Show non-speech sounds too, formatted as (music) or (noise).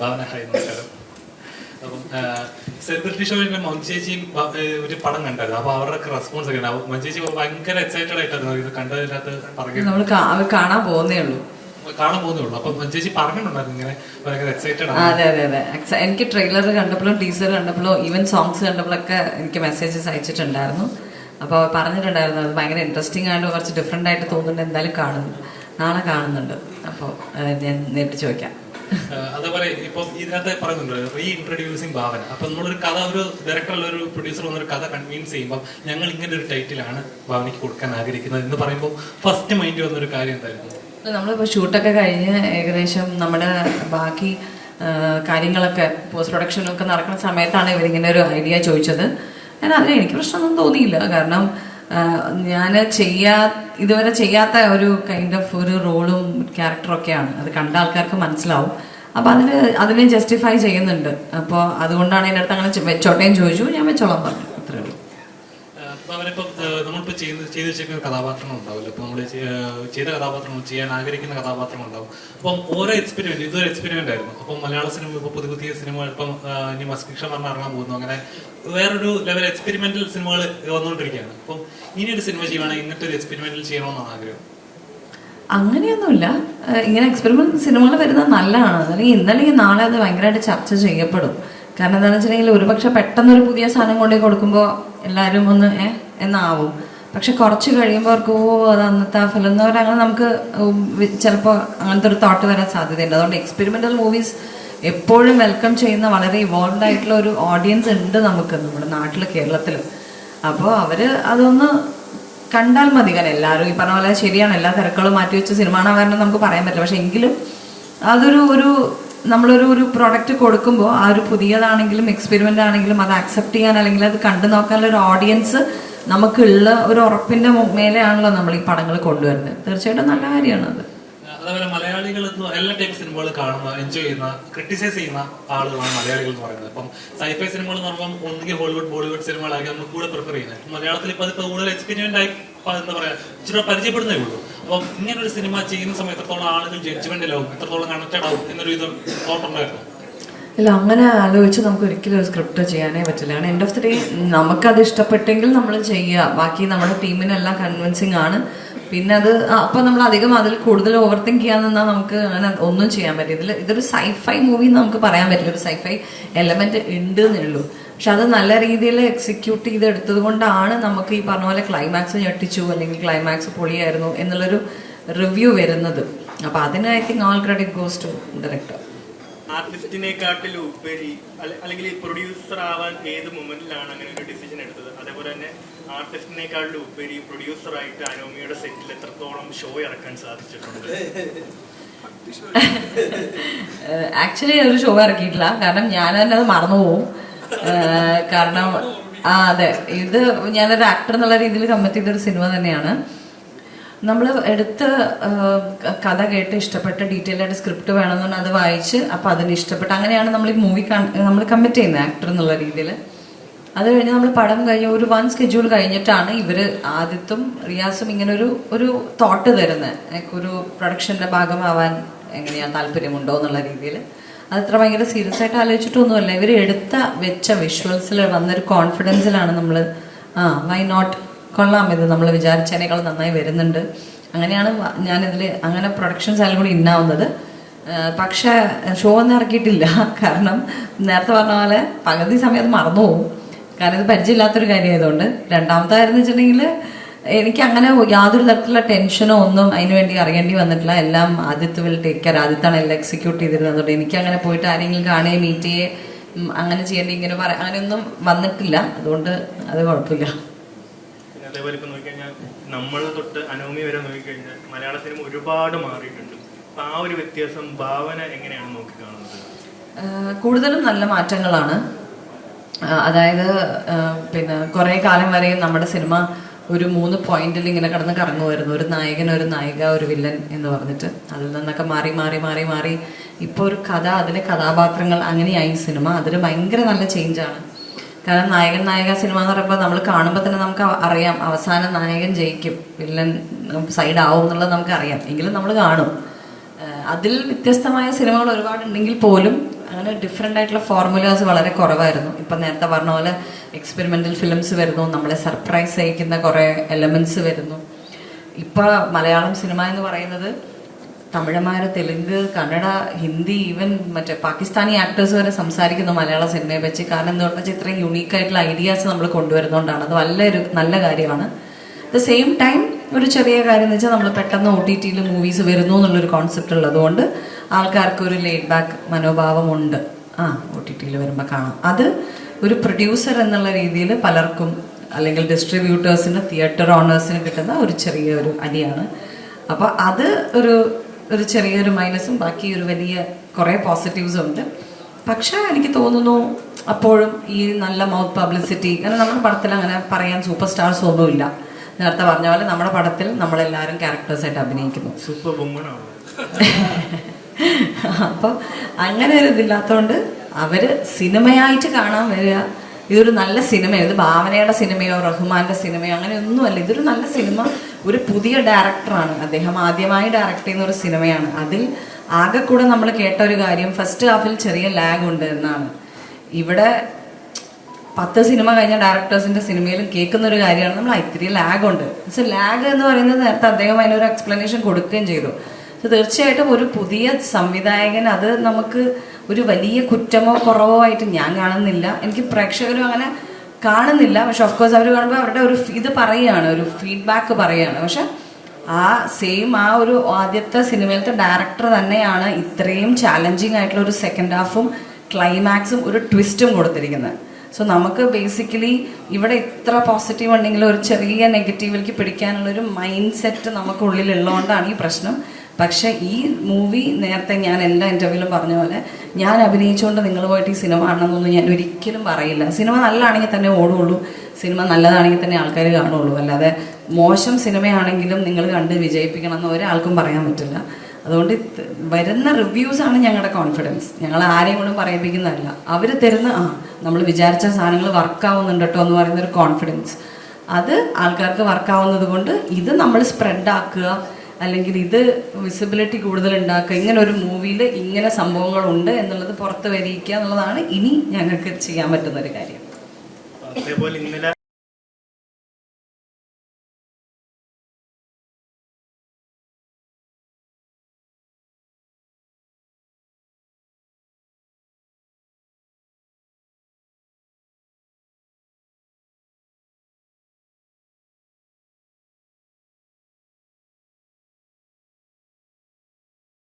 ഭാവന hi നമസ്കാരം അപ്പം celebrity ഷോയിന്റെ മഞ്ചേച്ചിയും ഒരു പടം കണ്ടായിരുന്നു. അപ്പൊ അവരുടെ റെസ്പോൺസ് ഒക്കെ ഉണ്ടാവും മഞ്ചേച്ചി ഭയങ്കര എക്സൈറ്റഡ് ആയിട്ടായിരുന്നു. ഇത് കണ്ടതിനകത്ത് പറഞ്ഞു നമ്മൾ കാണാൻ പോകുന്നേ ഉള്ളൂ. കാണാൻ പോകുന്നേ ഉള്ളൂ. അപ്പൊ മഞ്ചേച്ചി പറഞ്ഞിട്ടുണ്ടായിരുന്നു ഇങ്ങനെ ഭയങ്കര എക്സൈറ്റഡ് അതെ അതെ അതെ. എനിക്ക് ട്രെയിലർ കണ്ടപ്പോഴും ടീസർ കണ്ടപ്പോഴും ഈവൻ സോങ്സ് കണ്ടപ്പോഴൊക്കെ എനിക്ക് മെസ്സേജസ് അയച്ചിട്ടുണ്ടായിരുന്നു. അപ്പോൾ പറഞ്ഞിട്ടുണ്ടായിരുന്നു അത് ഭയങ്കര ഇൻട്രസ്റ്റിംഗ് ആയിട്ട് കുറച്ച് ഡിഫറെന്റ് ആയിട്ട് തോന്നുന്നുണ്ട്. എന്തായാലും കാണുന്നു. നാളെ കാണുന്നുണ്ട്. അപ്പോൾ ഞാൻ നേരിട്ട് ചോദിക്കാം. അതേപോലെ ഇപ്പം ഇതിനകത്ത് പറയുന്നുണ്ട് റീ ഇൻട്രൊഡ്യൂസിങ് ഭാവന. അപ്പൊ നമ്മളൊരു കഥ ഒരു ഡയറക്ടർ ഒരു പ്രൊഡ്യൂസർ വന്നൊരു കഥ കൺവീൻസ് ചെയ്യുമ്പോൾ ഞങ്ങൾ ഇങ്ങനെ ഒരു ടൈറ്റിലാണ് ഭാവനയ്ക്ക് കൊടുക്കാൻ ആഗ്രഹിക്കുന്നത് എന്ന് പറയുമ്പോൾ ഫസ്റ്റ് മൈൻഡ് വന്നൊരു കാര്യം എന്തായിരുന്നു? നമ്മളിപ്പോൾ ഷൂട്ടൊക്കെ കഴിഞ്ഞ് ഏകദേശം നമ്മുടെ ബാക്കി കാര്യങ്ങളൊക്കെ പോസ്റ്റ് പ്രൊഡക്ഷനൊക്കെ നടക്കുന്ന സമയത്താണ് ഇവരിങ്ങനെ ഒരു ഐഡിയ ചോദിച്ചത്. ഞാൻ അതിന് എനിക്ക് പ്രശ്നമൊന്നും തോന്നിയില്ല. കാരണം ഞാൻ ചെയ്യാ ഇതുവരെ ചെയ്യാത്ത ഒരു കൈൻഡ് ഓഫ് ഒരു റോളും ക്യാരക്ടറൊക്കെയാണ് അത് കണ്ട ആൾക്കാർക്ക് മനസ്സിലാവും. അപ്പോൾ അതിന് അതിനെ ജസ്റ്റിഫൈ ചെയ്യുന്നുണ്ട്. അപ്പോൾ അതുകൊണ്ടാണ് എന്റെ അടുത്ത് അങ്ങനെ വെച്ചോട്ടേം ചോദിച്ചു. ഞാൻ വെച്ചോളാൻ പറഞ്ഞു. അത്രേ ഉള്ളൂ അപ്പൊ അവരിപ്പം ഏഹ് നമ്മളിപ്പോ ചെയ്യുന്ന വെച്ചിരിക്കുന്ന കഥാപാത്രങ്ങൾ ഉണ്ടാവില്ല. അപ്പൊ നമ്മൾ ചെയ്ത കഥാപാത്രങ്ങൾ ചെയ്യാൻ ആഗ്രഹിക്കുന്ന കഥാപാത്രങ്ങൾ ഉണ്ടാവും. അപ്പം ഓരോ എക്സ്പെരിമെന്റ് ഇതൊരു എക്സ്പെരിമെന്റ് ആയിരുന്നു. അപ്പം മലയാള സിനിമ ഇപ്പോൾ പുതിയ പുതിയ സിനിമകൾ ഇപ്പം ഇനി മസ്കിക്ഷൻ പറഞ്ഞ ഇറങ്ങാൻ പോകുന്നു. അങ്ങനെ വേറൊരു ലെവൽ എക്സ്പെരിമെന്റൽ സിനിമകൾ വന്നുകൊണ്ടിരിക്കുകയാണ്. അപ്പം ഒരു സിനിമ ചെയ്യുവാണെങ്കിൽ ഇങ്ങനത്തെ ഒരു എക്സ്പെരിമെന്റൽ ചെയ്യണമെന്നാണ് ആഗ്രഹം. അങ്ങനെയൊന്നുമില്ല. ഇങ്ങനെ എക്സ്പെരിമെന്റ് സിനിമകൾ വരുന്നത് നല്ലതാണ്. അല്ലെങ്കിൽ ഇന്നല്ലെങ്കിൽ നാളെ അത് ഭയങ്കരമായിട്ട് ചർച്ച ചെയ്യപ്പെടും. കാരണം എന്താണെന്ന് വെച്ചിട്ടുണ്ടെങ്കിൽ ഒരുപക്ഷെ പെട്ടെന്നൊരു പുതിയ സാധനം കൊണ്ടുപോയി കൊടുക്കുമ്പോൾ എല്ലാവരും ഒന്ന് ഏ എന്നാവും. പക്ഷെ കുറച്ച് കഴിയുമ്പോൾ അവർക്ക് ഓ അത് അന്നത്തെ ആ ഫലം എന്ന് പറഞ്ഞാൽ അങ്ങനെ നമുക്ക് ചിലപ്പോൾ അങ്ങനത്തെ ഒരു തോട്ട് വരാൻ സാധ്യതയുണ്ട്. അതുകൊണ്ട് എക്സ്പെരിമെന്റൽ മൂവീസ് എപ്പോഴും വെൽക്കം ചെയ്യുന്ന വളരെ ഇവോൾവ് ആയിട്ടുള്ള ഒരു ഓഡിയൻസ് ഉണ്ട് നമുക്ക് നമ്മുടെ നാട്ടിൽ കേരളത്തിൽ അപ്പോൾ അവർ അതൊന്ന് കണ്ടാൽ മതി. കാരണം എല്ലാവരും ഈ പറഞ്ഞ പോലെ ശരിയാണ്. എല്ലാ തിരക്കുകളും മാറ്റി വെച്ച് സിനിമ കാണാൻ നമുക്ക് പറയാൻ പറ്റില്ല. പക്ഷെ എങ്കിലും അതൊരു ഒരു നമ്മളൊരു ഒരു പ്രോഡക്റ്റ് കൊടുക്കുമ്പോൾ ആ ഒരു പുതിയതാണെങ്കിലും എക്സ്പെരിമെന്റ് ആണെങ്കിലും അത് അക്സെപ്റ്റ് ചെയ്യാൻ അല്ലെങ്കിൽ അത് കണ്ടു നോക്കാനുള്ള ഒരു ഓഡിയൻസ് നമുക്കുള്ള ഒരു ഉറപ്പിന്റെ മു- മേലെയാണല്ലോ നമ്മൾ ഈ പടങ്ങൾ കൊണ്ടുവരുന്നത്. തീർച്ചയായിട്ടും നല്ല കാര്യമാണ് അത്. അതേപോലെ മലയാളികൾ എല്ലാ ടൈപ്പ് സിനിമകൾ കാണുന്ന എൻജോയ് ചെയ്യുന്ന ക്രിട്ടിസൈസ് ചെയ്യുന്ന ആളുകളാണ് മലയാളികൾ എന്ന് പറയുന്നത്. ഇപ്പം സൈഫൈ സിനിമകൾ എന്ന് പറയുമ്പോൾ ഒന്നുകിൽ ഹോളിവുഡ് ബോളിവുഡ് സിനിമകളാക്കി നമ്മൾ കൂടെ പ്രിഫർ ചെയ്യുന്നത്. മലയാളത്തിൽ ഇപ്പം അതിപ്പോൾ കൂടുതൽ എക്സ്പീരിയൻസ് ആയി എന്താ പറയാ ഇച്ചിരി പരിചയപ്പെടുന്നേ ഉള്ളൂ. അപ്പം ഇങ്ങനെ ഒരു സിനിമ ചെയ്യുന്ന സമയത്ത് എത്രത്തോളം ആളുകൾ ജഡ്ജ്മെന്റിലാവും എത്രത്തോളം കണക്റ്റഡ് ആവും എന്നൊരു വിധം തോട്ടുണ്ടായിരുന്നു ഇല്ല അങ്ങനെ ആലോചിച്ച് നമുക്ക് ഒരിക്കലും ഒരു സ്ക്രിപ്റ്റ് ചെയ്യാനേ പറ്റില്ല. കാരണം എൻഡ് ഓഫ് ദി ഡേ നമുക്കത് ഇഷ്ടപ്പെട്ടെങ്കിൽ നമ്മൾ ചെയ്യുക ബാക്കി നമ്മുടെ ടീമിനെല്ലാം കൺവിൻസിങ് ആണ്. പിന്നെ അത് അപ്പം നമ്മൾ അധികം അതിൽ കൂടുതൽ ഓവർ തിങ്ക് ചെയ്യാൻ നിന്നാൽ നമുക്ക് അങ്ങനെ ഒന്നും ചെയ്യാൻ പറ്റില്ല. ഇതിൽ ഇതൊരു സൈഫൈ മൂവി എന്ന് നമുക്ക് പറയാൻ പറ്റില്ല. ഒരു സൈഫൈ എലമെന്റ് ഉണ്ട് എന്നേ ഉള്ളൂ. പക്ഷെ അത് നല്ല രീതിയിൽ എക്സിക്യൂട്ട് ചെയ്തെടുത്തത് കൊണ്ടാണ് നമുക്ക് ഈ പറഞ്ഞ പോലെ ക്ലൈമാക്സ് ഞെട്ടിച്ചു അല്ലെങ്കിൽ ക്ലൈമാക്സ് പൊളിയായിരുന്നു എന്നുള്ളൊരു റിവ്യൂ വരുന്നത്. അപ്പൊ അതിന് I think all credit goes to director ആർട്ടിസ്റ്റിനെക്കാട്ടിലും ഉപരി അല്ലെ- അല്ലെങ്കിൽ പ്രൊഡ്യൂസർ ആവാൻ ഏത് മൊമെന്റിലാണ് അങ്ങനെ ഒരു ഡിസിഷൻ എടുത്തത്? അതേപോലെ തന്നെ ആർട്ടിസ്റ്റിനെക്കാട്ടിലും ഉപരി പ്രൊഡ്യൂസർ ആയിട്ട് അനോമിയുടെ സെറ്റിൽ എത്രത്തോളം ഷോ ഇറക്കാൻ സാധിച്ചിട്ടുണ്ട്? (laughs) ആക്ച്വലി ഒരു ഷോ ഇറക്കിയിട്ടില്ല. കാരണം ഞാൻ തന്നെ അത് മറന്നു ഏഹ് കാരണം ആ അതെ. ഇത് ഞാനൊരു ആക്ടർ എന്നുള്ള രീതിയിൽ കമ്മിറ്റ് ചെയ്തൊരു സിനിമ തന്നെയാണ്. നമ്മൾ എടുത്ത് കഥ കേട്ട് ഇഷ്ടപ്പെട്ട ഡീറ്റെയിൽ ആയിട്ട് സ്ക്രിപ്റ്റ് വേണമെന്നുണ്ട് അത് വായിച്ച് അപ്പം അതിന് ഇഷ്ടപ്പെട്ട് അങ്ങനെയാണ് നമ്മൾ ഈ മൂവി നമ്മൾ കമ്മിറ്റ് ചെയ്യുന്നത് ആക്ടർ എന്നുള്ള രീതിയിൽ. അത് കഴിഞ്ഞ് നമ്മൾ പടം കഴിഞ്ഞ് ഒരു വൺ സ്കെഡ്യൂൾ കഴിഞ്ഞിട്ടാണ് ഇവർ ആദ്യത്തും റിയാസും ഇങ്ങനെ ഒരു ഒരു തോട്ട് തരുന്നത് ഒരു പ്രൊഡക്ഷന്റെ ഭാഗമാവാൻ എങ്ങനെയാണ് താല്പര്യമുണ്ടോ എന്നുള്ള രീതിയിൽ. അത് അത്ര ഭയങ്കര സീരിയസ് ആയിട്ട് ആലോചിച്ചിട്ടൊന്നുമല്ല. ഇവർ എടുത്ത വെച്ച വിഷ്വൽസിൽ വന്നൊരു കോൺഫിഡൻസിലാണ് നമ്മൾ ആ വൈ നോട്ട് കൊള്ളാം ഇത് നമ്മൾ വിചാരിച്ചതിനേക്കാൾ നന്നായി വരുന്നുണ്ട്. അങ്ങനെയാണ് ഞാനിതിൽ അങ്ങനെ പ്രൊഡക്ഷൻസ് ആയാലും കൂടി ഇന്നാവുന്നത്. പക്ഷേ ഷോ ഒന്നും ഇറക്കിയിട്ടില്ല. കാരണം നേരത്തെ പറഞ്ഞ പോലെ പകുതി സമയത്ത് മറന്നു പോകും. കാരണം ഇത് പരിചയമില്ലാത്തൊരു കാര്യമായതുകൊണ്ട്. രണ്ടാമത്തെ കാര്യം എന്ന് വെച്ചിട്ടുണ്ടെങ്കിൽ എനിക്ക് അങ്ങനെ യാതൊരു തരത്തിലുള്ള ടെൻഷനോ ഒന്നും അതിന് വേണ്ടി അറിയേണ്ടി വന്നിട്ടില്ല. എല്ലാം ആദ്യത്തെ വിൽ ടേക്ക് കെയർ ആദ്യത്താണ് എല്ലാം എക്സിക്യൂട്ട് ചെയ്തിരുന്നതുകൊണ്ട് എനിക്ക് അങ്ങനെ പോയിട്ട് ആരെങ്കിലും കാണുകയും മീറ്റ് ചെയ്യേ അങ്ങനെ ചെയ്യേണ്ടി ഇങ്ങനെ പറയാം അങ്ങനെയൊന്നും വന്നിട്ടില്ല. അതുകൊണ്ട് അത് കുഴപ്പമില്ല. അതേപോലെ ഇപ്പൊ നോക്കിക്കഴിഞ്ഞാൽ നമ്മൾ തൊട്ട് അനോമി വരെ നോക്കിക്കഴിഞ്ഞാൽ മലയാള സിനിമ ഒരുപാട് മാറിയിട്ടുണ്ട്. അപ്പൊ ആ ഒരു വ്യത്യാസം ഭാവന എങ്ങനെയാണ് നോക്കിക്കാണുന്നത്? കാണുന്നത് കൂടുതലും നല്ല മാറ്റങ്ങളാണ്. അതായത് പിന്നെ കുറേ കാലം വരെയും നമ്മുടെ സിനിമ ഒരു മൂന്ന് പോയിന്റിൽ ഇങ്ങനെ കിടന്ന് കറങ്ങുമായിരുന്നു ഒരു നായകൻ ഒരു നായിക ഒരു വില്ലൻ എന്ന് പറഞ്ഞിട്ട്. അതിൽ നിന്നൊക്കെ മാറി മാറി മാറി മാറി. ഇപ്പോൾ ഒരു കഥ അതിലെ കഥാപാത്രങ്ങൾ അങ്ങനെയായി സിനിമ. അതിൽ ഭയങ്കര നല്ല ചേഞ്ചാണ് കാരണം നായകൻ നായക സിനിമ എന്ന് പറയുമ്പോൾ നമ്മൾ കാണുമ്പോൾ തന്നെ നമുക്ക് അറിയാം. അവസാനം നായകൻ ജയിക്കും. വില്ലൻ സൈഡ് ആവും എന്നുള്ളത് നമുക്ക് അറിയാം. എങ്കിലും നമ്മൾ കാണും. അതിൽ വ്യത്യസ്തമായ സിനിമകൾ ഒരുപാടുണ്ടെങ്കിൽ പോലും അങ്ങനെ ഡിഫറെന്റ് ആയിട്ടുള്ള ഫോർമുലാസ് വളരെ കുറവായിരുന്നു. ഇപ്പം നേരത്തെ പറഞ്ഞ പോലെ എക്സ്പെരിമെന്റൽ ഫിലിംസ് വരുന്നു നമ്മളെ സർപ്രൈസ് അയക്കുന്ന കുറേ എലമെന്റ്സ് വരുന്നു. ഇപ്പം മലയാളം സിനിമ എന്ന് പറയുന്നത് തമിഴന്മാര് തെലുങ്ക് കന്നഡ ഹിന്ദി ഈവൻ മറ്റേ പാകിസ്ഥാനി ആക്ടേഴ്സ് വരെ സംസാരിക്കുന്നു മലയാള സിനിമയെ വെച്ച് കാരണം എന്ന് പറഞ്ഞാൽ ഇത്രയും യുണീക്കായിട്ടുള്ള ഐഡിയാസ് നമ്മൾ കൊണ്ടുവരുന്നതുകൊണ്ടാണ് അത് നല്ലൊരു നല്ല കാര്യമാണ്. അറ്റ് ദ സെയിം ടൈം ഒരു ചെറിയ കാര്യം എന്ന് വെച്ചാൽ നമ്മൾ പെട്ടെന്ന് ഒ ടി ടിയിൽ മൂവീസ് വരുന്നു എന്നുള്ളൊരു കോൺസെപ്റ്റ് ഉള്ളതുകൊണ്ട് ആൾക്കാർക്ക് ഒരു ലേറ്റ് ബാക്ക് മനോഭാവമുണ്ട്. ആ ഒ ടി ടിയിൽ വരുമ്പോൾ കാണാം. അത് ഒരു പ്രൊഡ്യൂസർ എന്നുള്ള രീതിയിൽ പലർക്കും അല്ലെങ്കിൽ ഡിസ്ട്രിബ്യൂട്ടേഴ്സിന് തിയേറ്റർ ഓണേഴ്സിന് കിട്ടുന്ന ഒരു ചെറിയ ഒരു അടിയാണ്. അപ്പോൾ അത് ഒരു ഒരു ചെറിയൊരു മൈനസും ബാക്കി ഒരു വലിയ കുറേ പോസിറ്റീവ്സും ഉണ്ട്. പക്ഷേ എനിക്ക് തോന്നുന്നു അപ്പോഴും ഈ നല്ല മൗത്ത് പബ്ലിസിറ്റി കാരണം നമ്മുടെ പടത്തിൽ അങ്ങനെ പറയാൻ സൂപ്പർ സ്റ്റാർസ് ഒന്നുമില്ല. നേരത്തെ പറഞ്ഞ പോലെ നമ്മുടെ പടത്തിൽ നമ്മളെല്ലാവരും ക്യാരക്ടേഴ്സായിട്ട് അഭിനയിക്കുന്നു. സൂപ്പർ അപ്പോൾ അങ്ങനെ ഒരു ഇതില്ലാത്തതുകൊണ്ട് അവർ സിനിമയായിട്ട് കാണാൻ വരിക. ഇതൊരു നല്ല സിനിമയാണ് ഇത് ഭാവനയുടെ സിനിമയോ റഹ്മാന്റെ സിനിമയോ അങ്ങനെയൊന്നുമല്ല. ഇതൊരു നല്ല സിനിമ. ഒരു പുതിയ ഡയറക്ടറാണ് അദ്ദേഹം ആദ്യമായി ഡയറക്ട് ചെയ്യുന്ന ഒരു സിനിമയാണ്. അതിൽ ആകെ കൂടെ നമ്മൾ കേട്ട ഒരു കാര്യം ഫസ്റ്റ് ഹാഫിൽ ചെറിയ ലാഗ് ഉണ്ട് എന്നാണ്. ഇവിടെ പത്ത് സിനിമ കഴിഞ്ഞ ഡയറക്ടേഴ്സിന്റെ സിനിമയിൽ കേൾക്കുന്ന ഒരു കാര്യമാണ് നമ്മൾ "ആ, ഇത്തിരി ലാഗ് ഉണ്ട്. സോ ലാഗ് എന്ന് പറയുന്നത് നേരത്തെ അദ്ദേഹം അതിനൊരു എക്സ്പ്ലനേഷൻ കൊടുക്കുകയും ചെയ്തു. സോ തീർച്ചയായിട്ടും ഒരു പുതിയ സംവിധായകൻ അത് നമുക്ക് ഒരു വലിയ കുറ്റമോ കുറവോ ആയിട്ട് ഞാൻ കാണുന്നില്ല. എനിക്ക് പ്രേക്ഷകരും അങ്ങനെ കാണുന്നില്ല. പക്ഷെ ഓഫ്കോഴ്സ് അവർ കാണുമ്പോൾ അവരുടെ ഒരു ഇത് പറയുകയാണ് ഒരു ഫീഡ്ബാക്ക് പറയുകയാണ്. പക്ഷെ ആ സെയിം ആ ഒരു ആദ്യത്തെ സിനിമയിലത്തെ ഡയറക്ടർ തന്നെയാണ് ഇത്രയും ചാലഞ്ചിങ് ആയിട്ടുള്ള ഒരു സെക്കൻഡ് ഹാഫും ക്ലൈമാക്സും ഒരു ട്വിസ്റ്റും കൊടുത്തിരിക്കുന്നത്. സോ നമുക്ക് ബേസിക്കലി ഇവിടെ ഇത്ര പോസിറ്റീവ് ഉണ്ടെങ്കിലും ഒരു ചെറിയ നെഗറ്റീവിലേക്ക് പിടിക്കാനുള്ള ഒരു മൈൻഡ് സെറ്റ് നമുക്ക് ഉള്ളിലുള്ളതുകൊണ്ടാണ് ഈ പ്രശ്നം. പക്ഷേ ഈ മൂവി നേരത്തെ ഞാൻ എല്ലാ ഇന്റർവ്യൂവിലും പറഞ്ഞ പോലെ ഞാൻ അഭിനയിച്ചുകൊണ്ട് നിങ്ങൾ പോയിട്ട് ഈ സിനിമ കാണണമെന്നൊന്നും ഞാൻ ഒരിക്കലും പറയില്ല. സിനിമ നല്ലതാണെങ്കിൽ തന്നെ ഓടുള്ളൂ. സിനിമ നല്ലതാണെങ്കിൽ തന്നെ ആൾക്കാർ കാണുള്ളൂ. അല്ലാതെ മോശം സിനിമയാണെങ്കിലും നിങ്ങൾ കണ്ട് വിജയിപ്പിക്കണം എന്ന് ഒരാൾക്കും പറയാൻ പറ്റില്ല. അതുകൊണ്ട് വരുന്ന റിവ്യൂസ് ആണ് ഞങ്ങളുടെ കോൺഫിഡൻസ് ഞങ്ങൾ ആരെയും കൊണ്ടും പറയിപ്പിക്കുന്നതല്ല. അവർ തരുന്ന ആ നമ്മൾ വിചാരിച്ച സാധനങ്ങൾ വർക്കാവുന്നുണ്ട് കേട്ടോ എന്ന് പറയുന്ന ഒരു കോൺഫിഡൻസ് അത് ആൾക്കാർക്ക് വർക്കാവുന്നത് കൊണ്ട് ഇത് നമ്മൾ സ്പ്രെഡ് ആക്കുക അല്ലെങ്കിൽ ഇത് വിസിബിലിറ്റി കൂടുതൽ ഉണ്ടാക്കുക ഇങ്ങനെ ഒരു മൂവിയിൽ ഇങ്ങനെ സംഭവങ്ങളുണ്ട് എന്നുള്ളത് പുറത്ത് വരിക്കുക എന്നുള്ളതാണ് ഇനി ഞങ്ങൾക്ക് ചെയ്യാൻ പറ്റുന്ന ഒരു കാര്യം. അതേപോലെ ഇന്നലെ